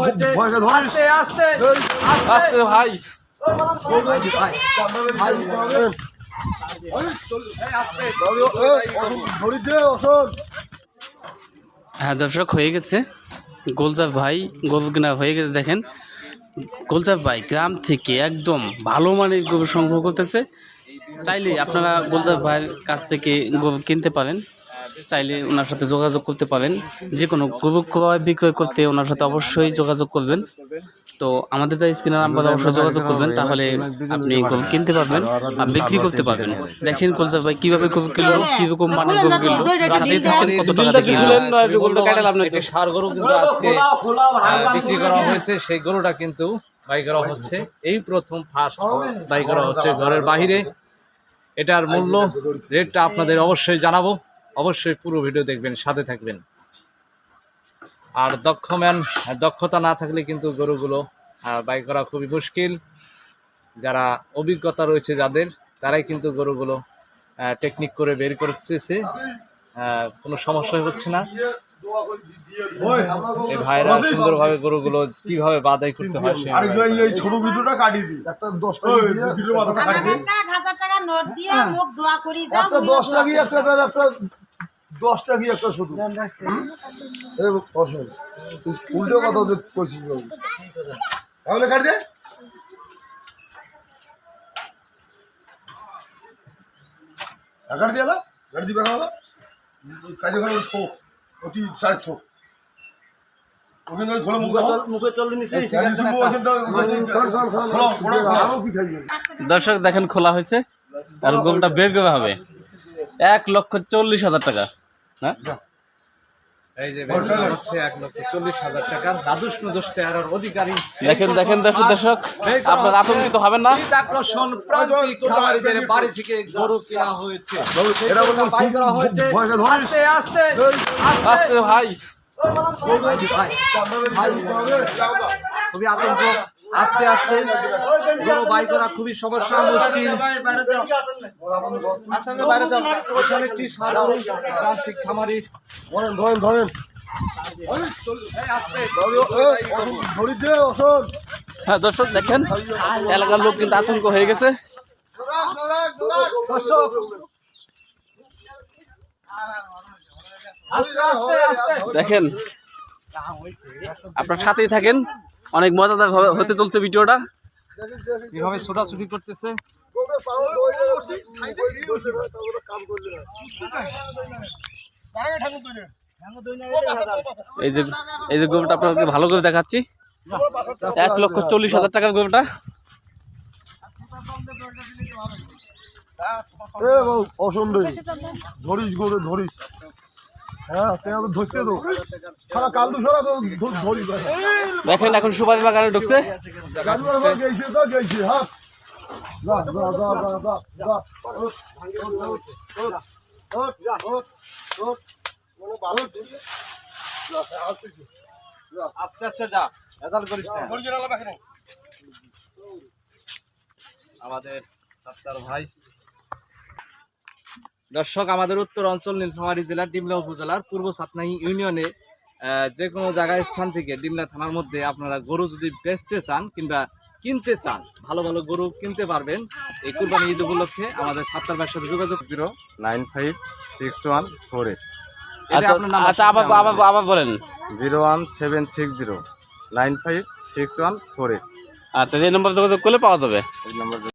হয়েছে। আস্তে আস্তে আস্তে। ভাই। হ্যাঁ দর্শক হয়ে গেছে। গোলজাপ ভাই গরু কেনা হয়ে গেছে দেখেন। গোলজাপ ভাই গ্রাম থেকে একদম ভালো মানের গরু সংগ্রহ করতেছে। চাইলে আপনারা গোলজাপ ভাইয়ের কাছ থেকে গরু কিনতে পারেন। চাইলে ওনার সাথে যোগাযোগ করতে পারেন। যে কোনো গরু বিক্রয় করতে ওনার সাথে অবশ্যই যোগাযোগ করবেন। তো আমাদের তাই স্ক্রিনের নাম্বার অবশ্যই যোগাযোগ করবেন তাহলে আপনি গরু কিনতে পারবেন আর বিক্রি করতে পারবেন। দেখেন গোলজাপ ভাই কীভাবে গরু কিনলো কীরকম মানের গরু কিনলো হাতেই থাকেন কত টাকা দিয়ে কিনলেন গরুটা কাটালাম না একটি সার গরু কিন্তু আজকে বিক্রি করা হয়েছে। সেই গরুটা কিন্তু বাই করা হচ্ছে এই প্রথম ফার্স্ট বাই করা হচ্ছে ঘরের বাহিরে। এটার মূল্য রেটটা আপনাদের অবশ্যই জানাব। অবশ্যই পুরো ভিডিও দেখবেন, সাথে থাকবেন। আর দক্ষ ম্যান, দক্ষতা না থাকলে কিন্তু গরুগুলো বাই করা খুবই মুশকিল। যারা অভিজ্ঞতা রয়েছে যাদের, তারাই কিন্তু গরুগুলো টেকনিক করে বের করতেছে। কোনো সমস্যা হচ্ছে না। এই ভাইরা সুন্দরভাবে গরুগুলো কীভাবে বাদাই করতে হয় সে আরে এই এই ছোট ভিডিওটা কাটিয়ে দি একটা দশ টাকা ভিডিওর মাথাটা কাটিয়ে দি এক হাজার টাকা নোট দিয়ে মুখ দোয়া করি যাও একটা দশ টাকা একটা একটা একটা দশ টাকা একটা শুধু। এই উল্টো কথা যে কইছিস বাবু। তাহলে কাটি দে। কাটি দিবে কাজে ঘরে থোক অতি সার্থক। ওখানে ওই খোলা মুখ মুখে চলে নিছে আরও কি খাইবে দর্শক দেখেন খোলা হয়েছে। আর গোলটা বের হবে? এক লক্ষ চল্লিশ হাজার টাকা। হ্যাঁ এই যে বেতন হচ্ছে এক লক্ষ চল্লিশ হাজার টাকার দাদুষ নদুষ চেহারার অধিকারী দেখেন দেখেন দর্শক দর্শক আপনার আতঙ্কিত হবেন না আকর্ষণ প্রান্তিক খামারিদের বাড়ি থেকে গরু কেনা হয়েছে বাই করা হয়েছে ভয়কে ধরিস। আস্তে আস্তে আস্তে আস্তে ভাই খুবই আতঙ্ক আস্তে আস্তে গরু বাই করা খুবই সমস্যা মুশকিল। একটি সাধারণ প্রান্তিক খামারি। ধরেন ধরেন হ্যাঁ দর্শক দেখেন এলাকার লোক কিন্তু আতঙ্ক হয়ে গেছে। দর্শক দেখেন আপনার সাথেই থাকেন। অনেক মজাদার ভাবে- হতে চলছে ভিডিওটা। এভাবে ছোটাছুটি করতেছে। এই যে এই যে গরুটা আপনাদেরকে ভালো করে দেখাচ্ছি। এক লক্ষ চল্লিশ হাজার টাকার অসুন্দরী। ধরিস গরু ধরিস। দেখেন এখন সুপারি বাগানে ঢুকছে। হ্যাঁ। মনে। আচ্ছা আচ্ছা যা। করিস আমাদের সাত্তার ভাই। দর্শক আমাদের উত্তর অঞ্চল নীলফামারী জেলার ডিমলা উপজেলার পূর্ব সাতনাই ইউনিয়নে যে কোনো জায়গায় স্থান থেকে ডিমলা থানার মধ্যে আপনারা গরু যদি বেচতে চান কিংবা কিনতে চান ভালো ভালো গরু কিনতে পারবেন। এই কুরবানি ঈদ উপলক্ষে আমাদের সাত্তার ভাইয়ের সাথে যোগাযোগ zero nine five six one four eight. আচ্ছা আচ্ছা আবার আবার আবার বলেন। Zero one seven six zero nine five six one four eight. আচ্ছা এই নম্বর যোগাযোগ করলে পাওয়া যাবে। এই নম্বর